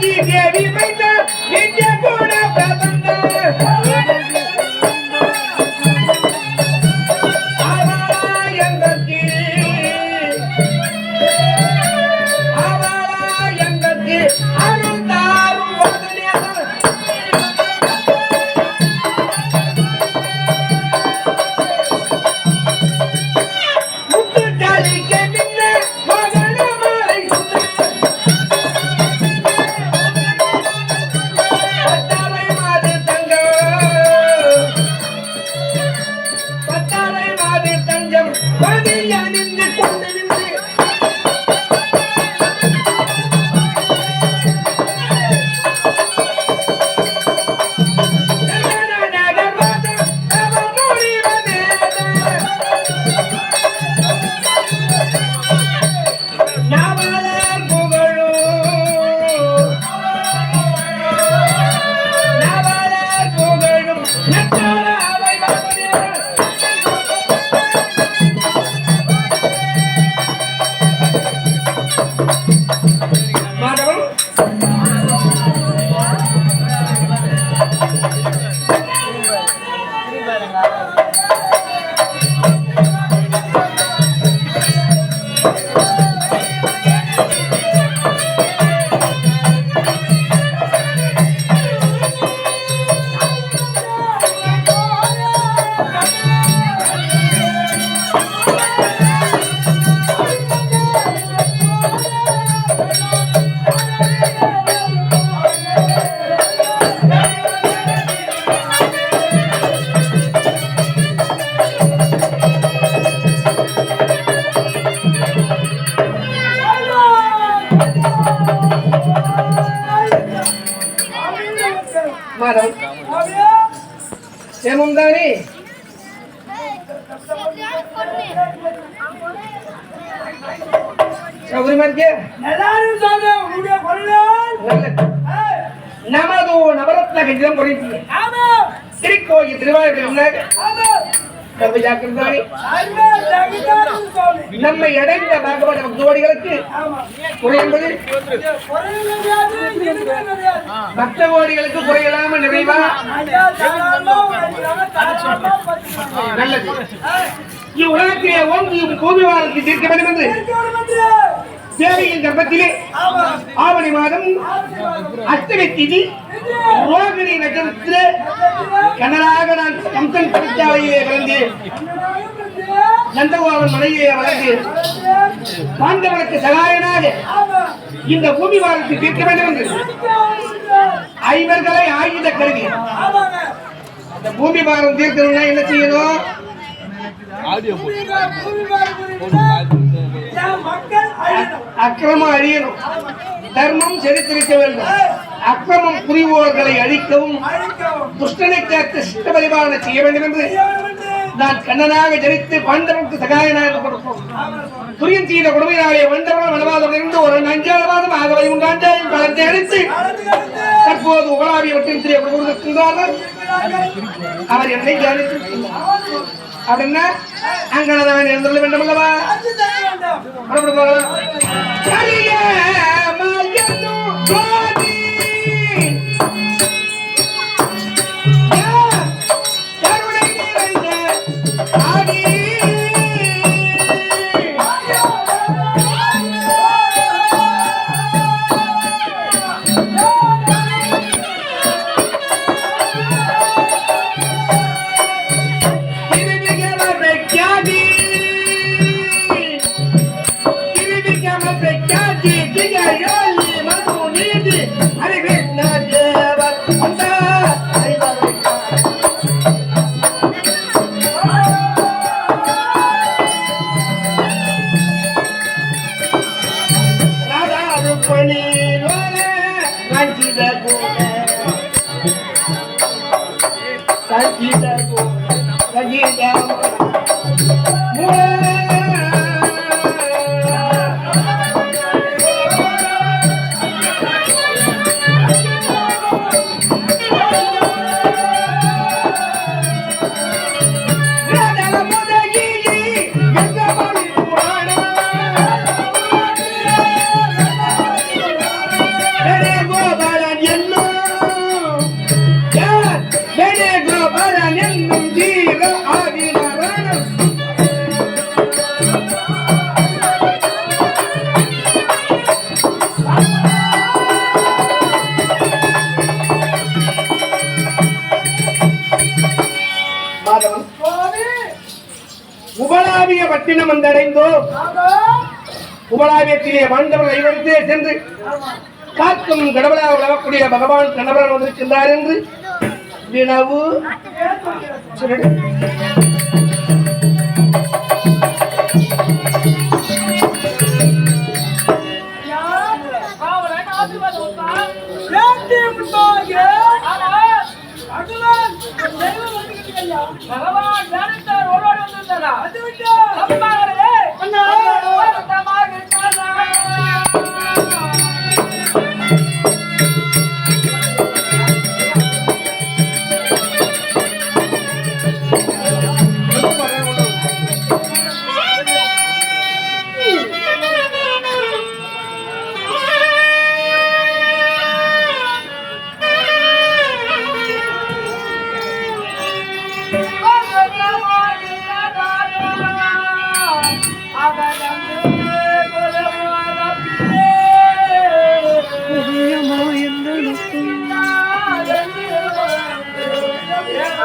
தேவி வைத்த நித்திய கூட பிரபந்தம் சௌகரியமா இருக்கே எல்லாரும் சொல்ற உங்களுடைய கொள்ளால் நமது நவரத்ன குறைந்தீங்க ஆமா. திருக்கோயில் திருவாரூர் நம்மை அடைந்த பாகவத பக்தோடிகளுக்கு ஆமா குறை என்பது பக்த கோடிகளுக்கு குறையில்லாம நிறைவா நல்லது இவ்வுலகத்திலே ஓங்கி கோபிவாரத்தை தீர்க்க வேண்டும் என்று தேவியின் கர்ப்பத்திலே ஆவணி மாதம் அஷ்டமி திதி ரோகிணி நட்சத்திரத்திலே கனராக நான் கம்சன் சிறைச்சாலையிலே வளர்ந்து நந்தகோபன் மலையிலே வளர்ந்து பாண்டவனுக்கு சகாயனாக இந்த பூமி வாரத்தை தீர்க்க வேண்டும் என்று ஐவர்களை ஆயுத கருதி அந்த பூமி பாரம் தீர்க்கணும்னா என்ன செய்யணும்? மக்கள் அக்கிரமம் அழியணும். தர்மம் செலுத்திருக்க வேண்டும். அக்கிரமம் புரிவோர்களை அழிக்கவும் துஷ்டனை காத்து சித்த பரிபாலனை செய்ய வேண்டும் என்று நான் கண்ணனாக ஜனித்து பாண்டவனுக்கு சகாயனாக கொடுப்போம் துரியன் செய்த கொடுமையினாலே வண்டவன் வனவாதம் இருந்து ஒரு நஞ்சாவது மாதம் ஆகவை உண்டாஞ்சாயும் வளர்ந்து அடித்து தற்போது உகளாவிய வட்டின் திரிய கொடுத்திருக்கின்றார்கள் அவர் என்னை தியானித்திருக்கின்றார் அப்படின்னா அங்கனதவன் இருந்துள்ள வேண்டும் அல்லவா மறுபடியும் உபலாவிய பட்டினம் வந்தடைந்தோ? உபலாவியத்திலே வாழ்ந்தவர்கள் ஐவருக்கே சென்று காக்கும் கடவுளாக விளவக்கூடிய பகவான் கணவரன் வந்திருக்கின்றார் என்று వినవు చూడండి. Yeah.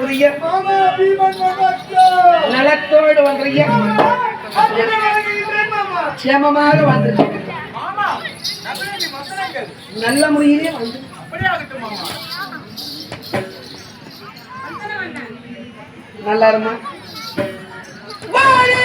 வாழ நலத்தோடு வந்திருக்க சேமமாக வந்து நல்ல முறையிலே வந்து நல்லா இருமா? வாழே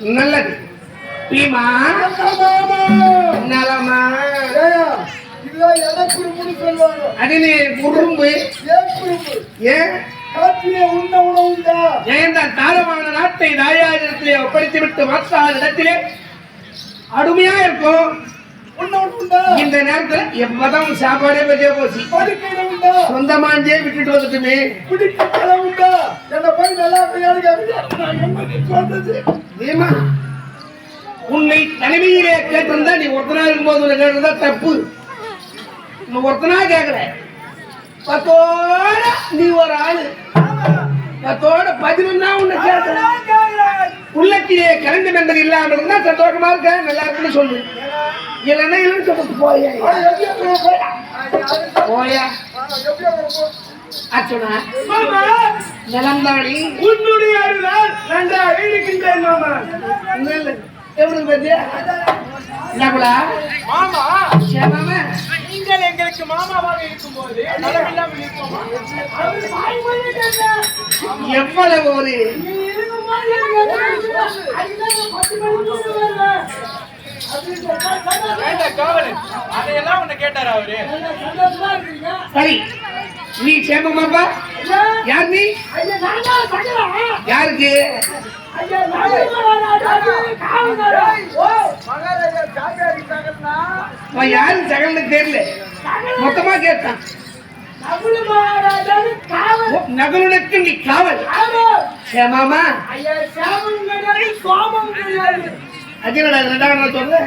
நல்லது. பீமா. நலமா. இதுதான் குறும்பு ஏன்? தாரமான நாட்டை தாயாரிடத்திலே ஒப்படைத்து விட்டு மாற்றாத இடத்திலே அருமையா இருக்கும் இந்த நேரத்துல எப்பதான் சாப்பாடே பற்றிய போச்சு. சொந்தமாஞ்சே விட்டுட்டு வந்துட்டுமே. என்ன போய் நல்லா பீமா உன்னை தனிமையிலே கேட்டிருந்தா நீ ஒருத்தனா இருக்கும்போது உன்னை கேட்டிருந்தா தப்பு. நீ ஒருத்தனா கேட்கற பத்தோட நீ ஒரு ஆளு. பத்தோட பதினொன்னா உன்னை கேட்கற உள்ளத்திலே கலந்து என்பது இல்லாமல் இருந்தா சந்தோஷமா இருக்க நல்லா இருக்குன்னு சொல்லு. இல்லைன்னா இல்லைன்னு சொல்லிட்டு போயா? போயா? அச்சுனா நிலந்தாடி உன்னுடைய அருளால் நன்றாக இருக்கின்றேன் மாமா. நெல்லு எப்படி பத்தியா என்னக்குலா மாமா. சேமாம? நீங்கள் எங்களுக்கு மாமாவாக இருக்கும்போது. எவ்வளவு ஒரு அதையெல்லாம் உன்னை கேட்டாரு அவரு? சரி. நீ சேமமாப்பா யார் நீ? யாருக்கு? யாரு? சகலுக்கு தெரியல. மொத்தமா கேட்டான். நீ காவல். சேமாமா இது ரெண்டாவது நாள் சொல்ற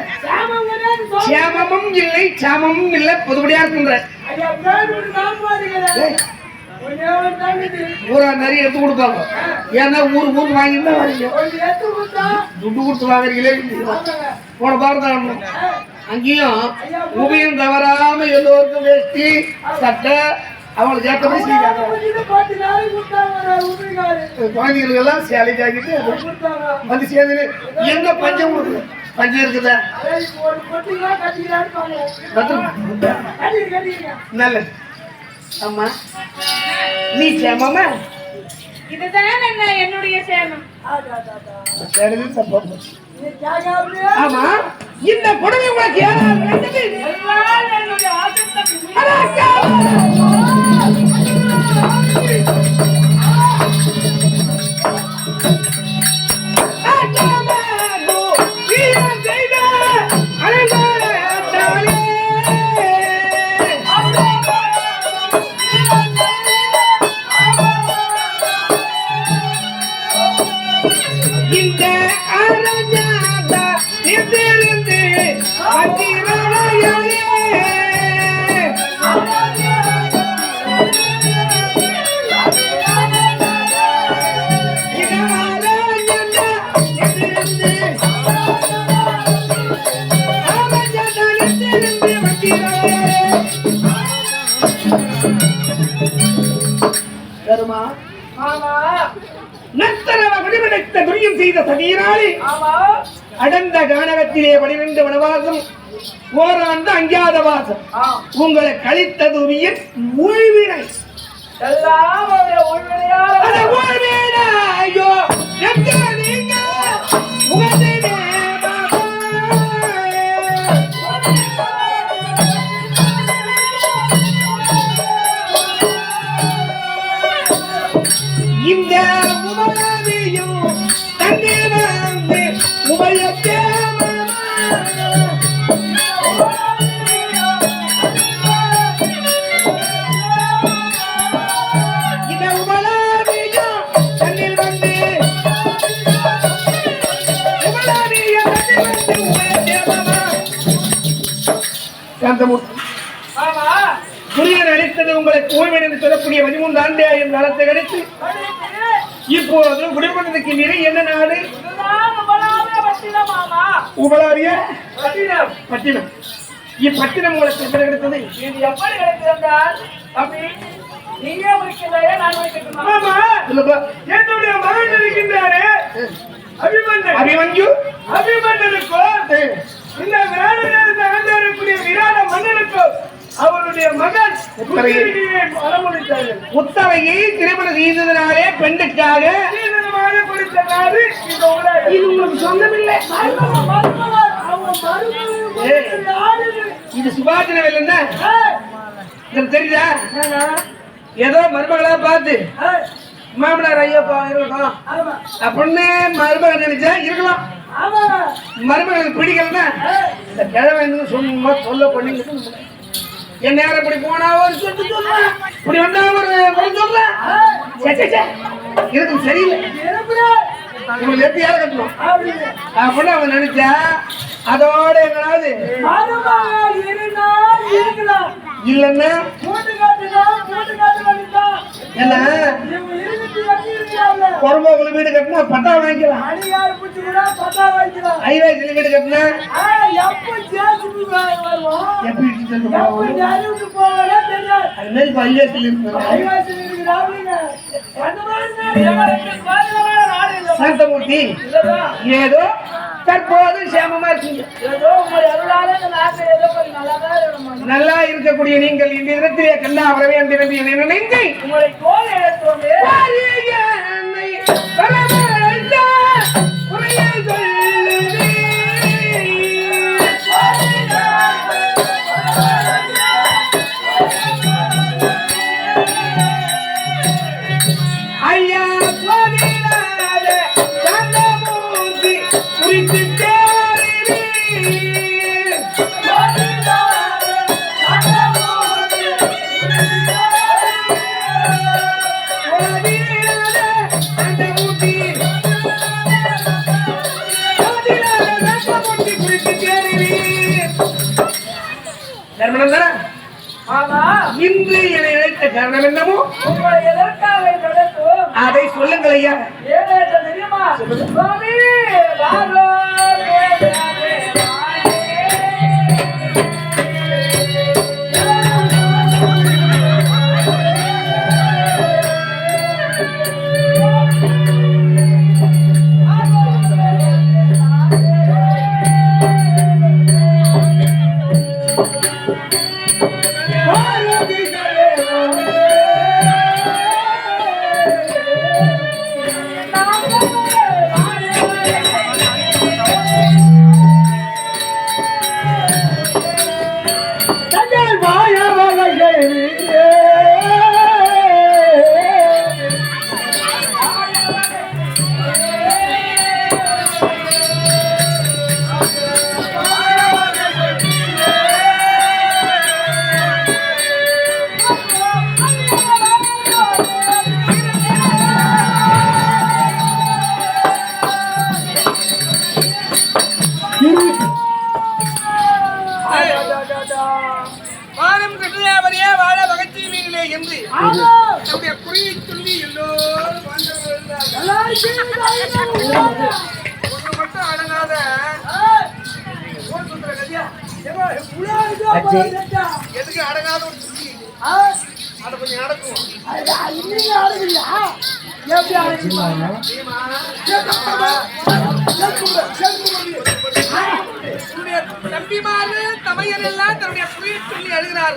சேமமும் இல்லை சாமமும் இல்லை பொதுப்படியா இருக்குன்ற ஊரா நிறைய எடுத்து கொடுப்பாங்க. ஏன்னா ஊர் ஊருக்கு வாங்கிட்டு வாங்கிக்க துட்டு கொடுத்து வாங்குறீங்களே போன பாரதம் அங்கேயும் உபயம் தவறாம எல்லோருக்கும் வேஷ்டி சட்டை அவங்களுக்கு ஏற்றபடி செய்வாங்க. குழந்தைங்களுக்கு எல்லாம் சேலை ஜாக்கெட்டு வந்து சேர்ந்து எங்க பஞ்சம் பஞ்சம் இருக்குதா? நல்லது. ஆமா நீ சேமாமா இதுதான் என்ன என்னுடைய சேமம். ஆமா இந்த புடவை உனக்கு நின்றிருந்து அதிரலையாலே. பெருமா ஆமா. நத்தரவ வடிவடைத்த துரியம் செய்த சதியினாலே ஆமா. அடர்ந்த கானகத்திலே பனிரெண்டு வனவாசம் ஓராண்டு அஞ்சாத வாசம். உங்களை கழித்தது உயிர் ஊழ்வினை எல்லாம் ஆண்டு நலத்தை கழித்து இப்போது குடிமன்றத்துக்கு நிறை என்ன நாடு? உபலாரிய பட்டினம். பட்டினம். இப்பட்டினம் உங்களுக்கு எப்படி கிடைத்தது? இது எப்படி கிடைத்திருந்தால் அப்படி நீயே முடிக்கிறாயே நான். என்னுடைய மகன் இருக்கின்றாரே. அபிமன்னன் அபிமன்யு. அபிமன்னனுக்கும் இந்த ஆண்டாடக்கூடிய விராட மன்னனுக்கும் அவருடைய மகன் உத்தரையை திருமணம் செய்ததினாலே பெண்ணுக்காக இது உங்களுக்கு சொந்தமில்லை. இது என்ன? இது தெரியுதா? ஏதோ மருமகளா பார்த்து மாமனார் ஐயப்பா இருக்கட்டும். அப்படின்னு மருமகன் நினைச்சா இருக்கலாம். மருமகளுக்கு பிடிக்கலன்னா இந்த கிழமை சும்மா சொல்ல பண்ணிங்க என் நேரம் இப்படி போனா ஒரு சொத்து சொல்ல இப்படி வந்தா ஒரு சொல்ல. இருக்கு சரியில்லை. இவங்க எப்படி யாரை கட்டணும்? அப்படின்னு அவன் நினைச்சா அதோட எங்கனாவது இல்லைன்னா? என்ன? பொறம்போக்குள்ள வீடு கட்டினா பட்டா வாங்கிக்கலாம். ஐவேசில வீடு கட்டினா? எப்படி? அது மாதிரி இப்ப ஐவேசில இருக்கு சாந்தமூர்த்தி ஏதோ தற்போது சேமமா இருக்கீங்க. நல்லா இருக்கக்கூடிய நீங்கள் இந்த இடத்திலே கண்ணா வர வேண்டும் என்று நினைந்து உங்களை கோல் எடுத்தோமே ஆமா. இன்று என்னை அழைத்த காரணம் என்னமோ அதை சொல்லுங்கள் ஐயா. தெரியுமா?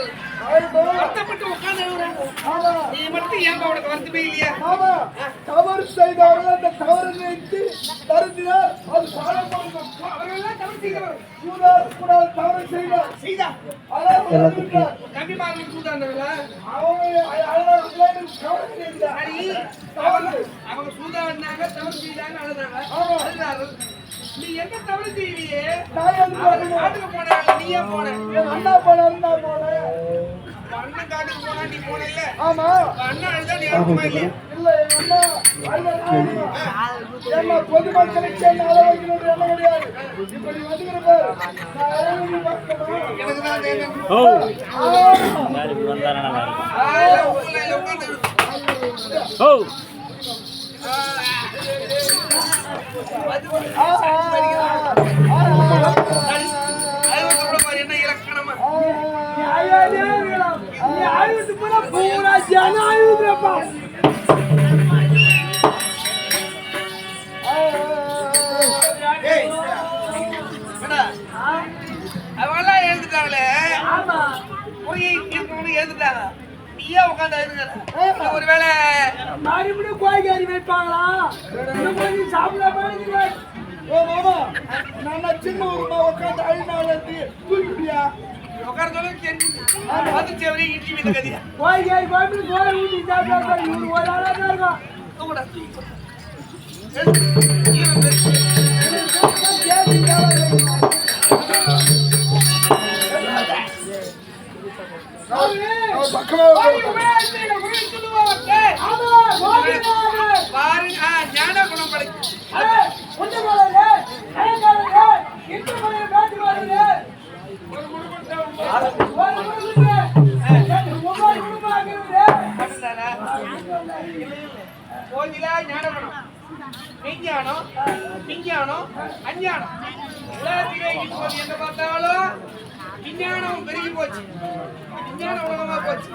வருத்தப்பட்டு உட்கார்ந்து நீ மட்டும் ஏன் உனக்கு வருத்தமே இல்லையா? தவறு செய்தவர்கள் அந்த தவறு நினைத்து தருந்தினார் அது அவர்களெல்லாம் தவறு செய்தவர். கூடாது தவறு செய்தார். செய்தா அதான் சொல்லிட்டார். தம்பிமார்கள் சூதாண்டவர்களா அவங்க அழகாக தவறு செய்தார். செய்தாங்க அழுதாங்க. ஆமா. நீ என்ன தவறு செய்வியே நான் எதுக்கு வரணும்? காட்டுக்கு போனாங்க நீ ஏன் போன என் அண்ணா நான் போனேன் உன் அண்ணன் காட்டுக்கு போனா நீ போன இல்ல? ஆமா. உன் அண்ணன் அழுதா நீ இல்லையா இல்ல? என் அண்ணா ஏமா பொதுமக்களுக்கு என்ன அள வைக்கணும் என்ன முடியாது இப்ப நீ வந்துக்கிற பாரு நான் அழகு பார்க்கணும்? எனக்கு தான் வேணும் ஊர்ல இல்ல, உட்கார்ந்து ஆ, ஆ, ஆ, நீயே உட்காந்து ஒருவேளை மறுபடியும் கோழிக்காரி வைப்பாங்களா? சாப்பிட ஓ மாமா நான் சின்ன ஊருமா உட்காந்து அழுநாள் தூக்கிட்டியா உட்கார சொல்லி வந்து சேவரி இட்லி மீது கதியா. கோழிக்காரி கோழி கோழி ஊற்றி சாப்பிட்டா ஒரு ஆளா தான் இருக்கும் விஞ்ஞான உலகமா போச்சு